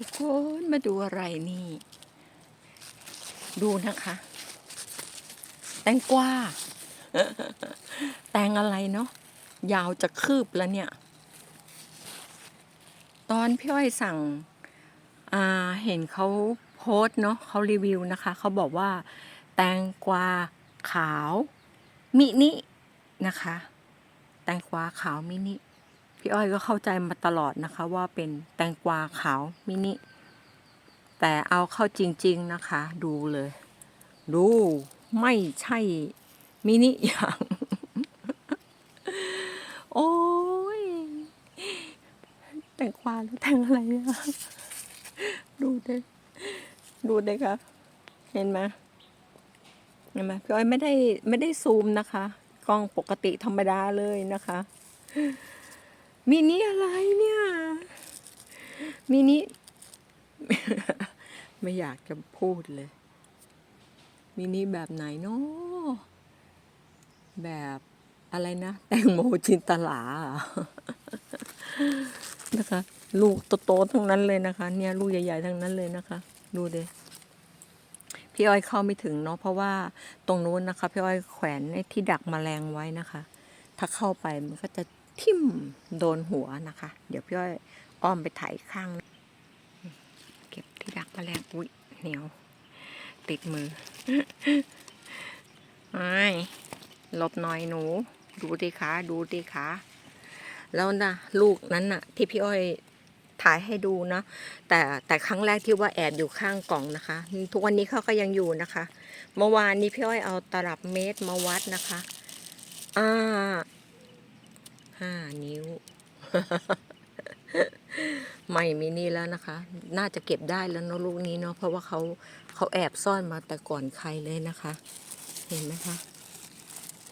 ทุกคนมาดูอะไรนี่ ดูนะคะ แตงกวาแตงอะไรเนาะยาวจะคืบแล้วเนี่ย ตอนพี่อ้อยสั่งอ่าเห็นเขาโพสเนาะเขารีวิวนะคะ เขาบอกว่า แตงกวาขาวมินินะคะ แตงกวาขาวมินิ พี่อ้อยก็เข้าใจมาตลอดนะคะว่าเป็นแตงกวาขาวมินิ แต่เอาเข้าจริง ๆนะคะ ดูเลย ดูไม่ใช่มินิอย่าง โอ้ย แตงกวาหรือแตงอะไรอะดูเด้ดูเด้ค่ะ เห็นไหมเห็นไหมพี่อ้อยไม่ได้ไม่ได้ซูมนะคะ กล้องปกติธรรมดาเลยนะคะ มินิอะไรเนี่ยมินิไม่อยากจะพูดเลย มินิแบบไหนเนาะแบบอะไรนะแตงโมจินตลานะคะ ลูกโตๆทั้งนั้นเลยนะคะ เนี่ยลูกใหญ่ ๆ ทั้งนั้นเลยนะคะ ดูเดพี่อ้อยเข้าไม่ถึงเนาะเพราะว่าตรงนู้นนะคะ พี่อ้อยแขวนที่ดักแมลงไว้นะคะ ถ้าเข้าไปมันก็จะ ทิ่มโดนหัวนะคะ เดี๋ยวพี่อ้อยอ้อมไปถ่ายข้าง เก็บที่ดักแมลงอุ้ยเหนียว ติดมือไอ้หลบหน่อยหนู ดูดิขาดูดิขาแล้วนะลูกนั้นน่ะ ที่พี่อ้อยถ่ายให้ดูนะแต่แต่ครั้งแรกที่ว่าแอบอยู่ข้างกล่องนะคะ ทุกวันนี้เขาก็ยังอยู่นะคะ เมื่อวานนี้พี่อ้อยเอาตลับเมตรมาวัดนะคะ อ่า ห้านิ้ว ไม่มีนี่แล้วนะคะ น่าจะเก็บได้แล้วเนอะลูกนี้เนาะเพราะว่าเขาเขาแอบซ่อนมาแต่ก่อนใครเลยนะคะ เห็นไหมคะ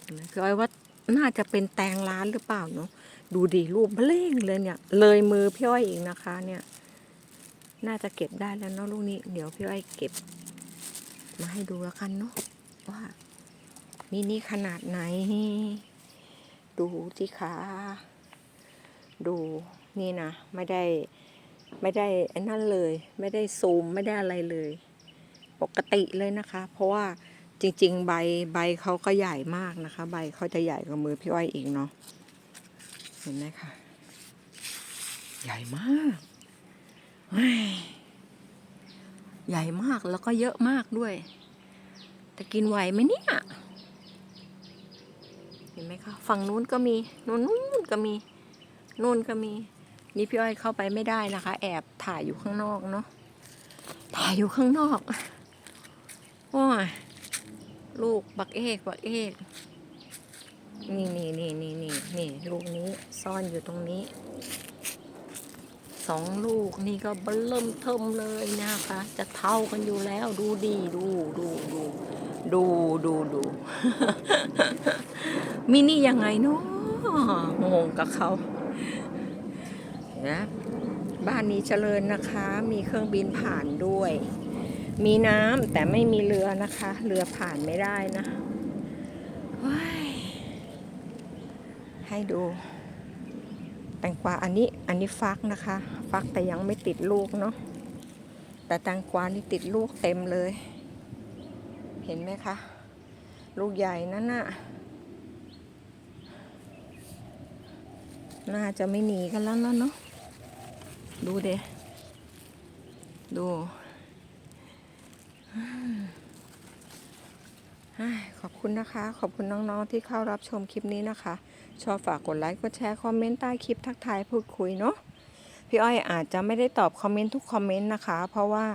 เห็นไอ้อยว่าน่าจะเป็นแตงร้านหรือเปล่าเนาะดูดีรูปเบล่งเลยเนี่ย เลยมือพี่อ้อยอีกนะคะ เนี่ย น่าจะเก็บได้แล้วเนาะลูกนี้ เดี๋ยวพี่อ้อยเก็บ มาให้ดูแล้วกันเนาะว่ามินิขนาดไหน ดูสิคะดูนี่นะ ไม่ได้ไม่ได้ไอ้นั่นเลย ไม่ได้ซูมไม่ได้อะไรเลย ปกติเลยนะคะ เพราะว่าจริง ๆ ใบใบเขาก็ใหญ่มากนะคะ ใบเขาจะใหญ่กว่ามือพี่อ้อยอีกเนาะเห็นไหมคะใหญ่มากใหญ่มากแล้วก็เยอะมากด้วยแต่กินไหวไหมเนี่ย เห็นไหมคะฝั่งนู้นก็มีนู้นนู้นก็มีนู่นก็มี นี่พี่อ้อยเข้าไปไม่ได้นะคะ แอบถ่ายอยู่ข้างนอกเนาะถ่ายอยู่ข้างนอกโอ้ยลูกบักเอกบักเอกนี่นี่นี่นี่นี่นี่ลูกนี้ซ่อนอยู่ตรงนี้สองลูกนี่ก็เบิ่มเทิมเลยนะคะ จะเท่ากันอยู่แล้วดูดีดูดูดูดูดูดู มินี่ยังไงเนาะงงกับเขานะบ้านนี้เจริญนะคะ มีเครื่องบินผ่านด้วย มีน้ำแต่ไม่มีเรือนะคะ เรือผ่านไม่ได้นะว้ายให้ดู แตงกวาอันนี้อันนี้ฟักนะคะ ฟักแต่ยังไม่ติดลูกเนาะแต่แตงกวานี่ติดลูกเต็มเลย เห็นไหมคะ ลูกใหญ่นั่นน่ะ น่าจะไม่หนีกันแล้วเนาะดูเดดูขอบคุณนะคะ ขอบคุณน้องๆที่เข้ารับชมคลิปนี้นะคะ ชอบฝากกดไลค์ กดแชร์ คอมเมนต์ใต้คลิปทักทายพูดคุยเนาะ พี่อ้อยอาจจะไม่ได้ตอบคอมเมนต์ทุกคอมเมนต์นะคะ เพราะว่า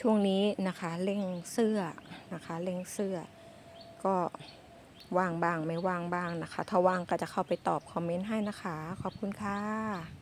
ช่วงนี้นะคะเร่งเสื้อนะคะเร่งเสื้อก็ ว่างบ้างไม่ว่างบ้างนะคะ ถ้าว่างก็จะเข้าไปตอบคอมเมนต์ให้นะคะ ขอบคุณค่ะ